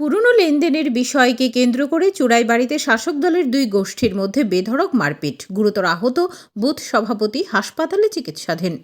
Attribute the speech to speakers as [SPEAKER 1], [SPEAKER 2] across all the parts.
[SPEAKER 1] পুরনো লেনদেনের বিষয়কে কেন্দ্র করে চুড়াইবাড়িতে শাসক দলের দুই গোষ্ঠীর মধ্যে বেধড়ক মারপিট। গুরুতর আহত বুথ সভাপতি হাসপাতালে চিকিৎসাধীন।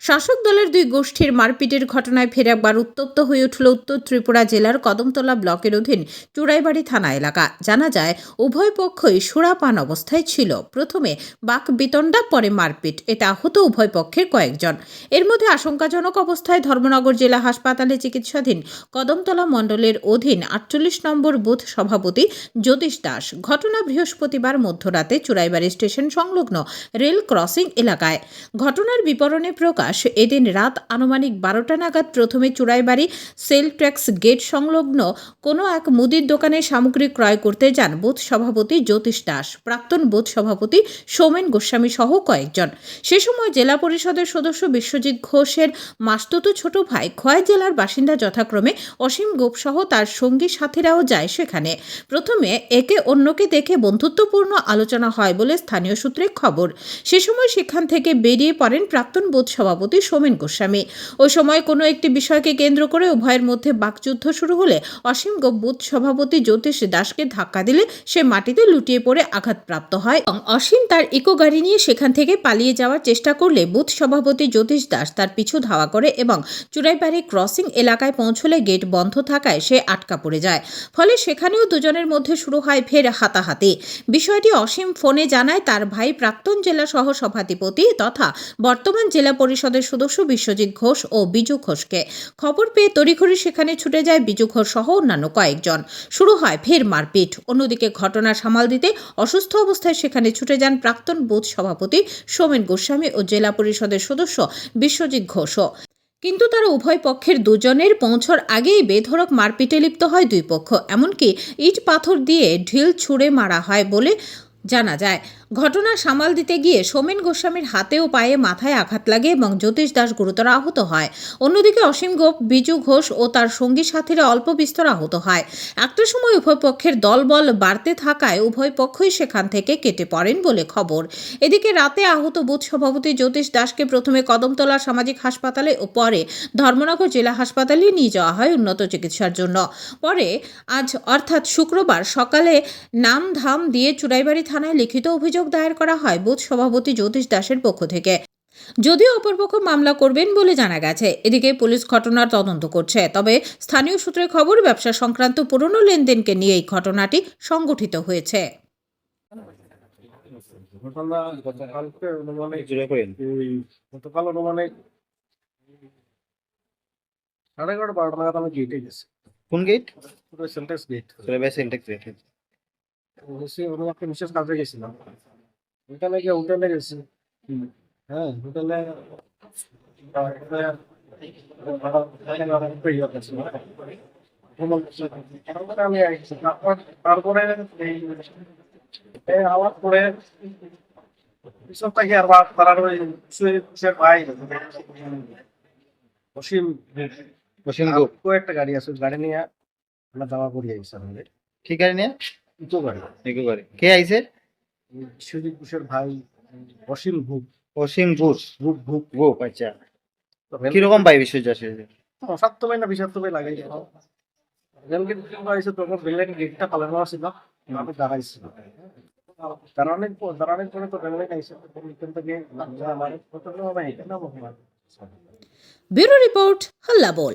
[SPEAKER 1] শাসক দলের দুই গোষ্ঠীর মারপিটের ঘটনায় ফের একবার উত্তপ্ত হয়ে উঠল উত্তর ত্রিপুরা জেলার কদমতলা ব্লকের অধীন চুড়াইবাড়ি থানা এলাকা। জানা যায়, উভয় পক্ষই সুরাপান অবস্থায় ছিল। প্রথমে বাক বিতণ্ডা, পরে মারপিট। এতে আহত উভয় পক্ষের কয়েকজন। এর মধ্যে আশঙ্কাজনক অবস্থায় ধর্মনগর জেলা হাসপাতালে চিকিৎসাধীন কদমতলা মণ্ডলের অধীন আটচল্লিশ নম্বর বুথ সভাপতি জ্যোতিষ দাস। ঘটনা বৃহস্পতিবার মধ্যরাতে চুরাইবাড়ি স্টেশন সংলগ্ন রেল ক্রসিং এলাকায়। ঘটনার বিবরণে প্রকাশ, এদিন রাত আনুমানিক বারোটা নাগাদ প্রথমে চুরাইবাড়ি সেল ট্যাক্স গেট সংলগ্ন কোনো এক মুদির দোকানে সামগ্রী ক্রয় করতে যান বুথ সভাপতি জ্যোতিষ দাস। প্রাক্তন বুথ সভাপতি সৌমেন গোস্বামী সহ কয়েকজন। সে সময় জেলা পরিষদের সদস্য বিশ্বজিৎ ঘোষের মাস্তুত ছোট ভাই খোয়াই জেলার বাসিন্দা যথাক্রমে অসীম গোপ সহ তার সঙ্গী সাথীরাও যায় সেখানে। প্রথমে একে অন্যকে দেখে বন্ধুত্বপূর্ণ আলোচনা হয় বলে স্থানীয় সূত্রে খবর। সে সময় সেখান থেকে বেরিয়ে পড়েন প্রাক্তন বুথ সভাপতি সোমেন গোস্বামী। ওই সময় কোনো একটি বিষয়কে কেন্দ্র করে উভয়ের মধ্যে বাকযুদ্ধ শুরু হলে অসীম বুথ সভাপতি জ্যোতিষ দাসকে ধাক্কা দিলে সে মাটিতে লুটিয়ে পড়ে আঘাতপ্রাপ্ত হয় এবং অসীম তার ইকো গাড়ি নিয়ে সেখান থেকে পালিয়ে যাওয়ার চেষ্টা করলে বুথ সভাপতি জ্যোতিষ দাস তার পিছু ধাওয়া করে এবং চুরাইবাড়ি ক্রসিং এলাকায় পৌঁছলে গেট বন্ধ থাকায় সে আটকা পড়ে। যায়। ফলে সেখানেও দুজনের মধ্যে শুরু হয় ফের হাতাহাতি। বিষয়টি অসীম ফোনে জানায় তার ভাই প্রাক্তন জেলা সহ সভাধিপতি তথা বর্তমান জেলা পরিষদের সদস্য বিশ্বজিৎ ঘোষ ও বিজু ঘোষকে। খবর পেয়ে তড়িঘড়ি সেখানে ছুটে যায় বিজু ঘোষ সহ অন্যান্য কয়েকজন। শুরু হয় ফের মারপিট। অন্যদিকে ঘটনা সামাল দিতে অসুস্থ অবস্থায় সেখানে ছুটে যান প্রাক্তন বুথ সভাপতি সোমেন গোস্বামী ও জেলা পরিষদের সদস্য বিশ্বজিৎ ঘোষও। কিন্তু তারা উভয় পক্ষের দুজনের পৌঁছর আগেই বেধরক মারপিটে লিপ্ত হয় দুই পক্ষ। এমনকি ইট পাথর দিয়ে ঢিল ছুঁড়ে মারা হয় বলে জানা যায়। ঘটনা সামাল দিতে গিয়ে সোমেন গোস্বামীর হাতে ও পায়ে মাথায় আঘাত লাগে এবং জ্যোতিষ দাস গুরুতর আহত হয়। অন্যদিকে অসীম গোপ, বিজু ঘোষ ও তার সঙ্গী সাথীরা অল্প বিস্তর আহত হয়। একটা সময় উভয় পক্ষের দলবল বাড়তে থাকায় উভয় পক্ষই সেখান থেকে কেটে পড়েন বলে খবর। এদিকে রাতে আহত বুথ সভাপতি জ্যোতিষ দাসকে প্রথমে কদমতলা সামাজিক হাসপাতালে ও পরে ধর্মনগর জেলা হাসপাতালে নিয়ে যাওয়া হয় উন্নত চিকিৎসার জন্য। পরে আজ অর্থাৎ শুক্রবার সকালে নাম ধাম দিয়ে চুরাইবাড়ি থানায় লিখিত অভিযোগ দায়ের করা হয় বুথ সভাপতি জ্যোতিষ দাসের পক্ষ থেকে। যদিও অপরপক্ষ মামলা করবেন বলে জানা গেছে এদিকে পুলিশ ঘটনার তদন্ত করছে। তবে স্থানীয় সূত্রে খবর ব্যবসা সংক্রান্ত পুরনো লেনদেনকে নিয়ে এই ঘটনাটি সংগঠিত হয়েছে।
[SPEAKER 2] ঘটনা গতকালকে গতকাল সাড়ে এগারোটা বারোটা নাগাদ আমি গেটে গেছি।
[SPEAKER 3] কোন গেট
[SPEAKER 2] পুরো সেন্টেক্স গেট
[SPEAKER 3] ইন্টেক্স গেট
[SPEAKER 2] একটা বিশেষ কাজে গেছিলাম। ওইখানে গিয়ে হোটেলে গেছি। হ্যাঁ হোটেলে। তারপর আওয়াজ করে পিছন আর বা- ওই সে- সে ভাই অসীম।
[SPEAKER 3] অসীম
[SPEAKER 2] কয়েকটা গাড়ি আছে গাড়ি নিয়ে আমরা যাওয়া করি
[SPEAKER 3] ঠিক গাড়ি নিয়ে? কে আইছে?
[SPEAKER 2] বিশ্বজিৎ ঘোষের ভাই অসীম ভূপ।
[SPEAKER 3] অসীম ঘোষ
[SPEAKER 2] ভূপ ভূপ।
[SPEAKER 3] গুপ আচ্ছা। কীরকম পাই বিশ্বজাস
[SPEAKER 2] সাত ভাই না বিষাক্ত ভাই লাগাই আইসে তখন গেটটা পালানো ছিল আমি দাঁড়াইছি দাঁড়ানোর পর দাঁড়ানোর তো এখান থেকে আমার
[SPEAKER 1] ব্যুরো রিপোর্ট হাল্লা বল।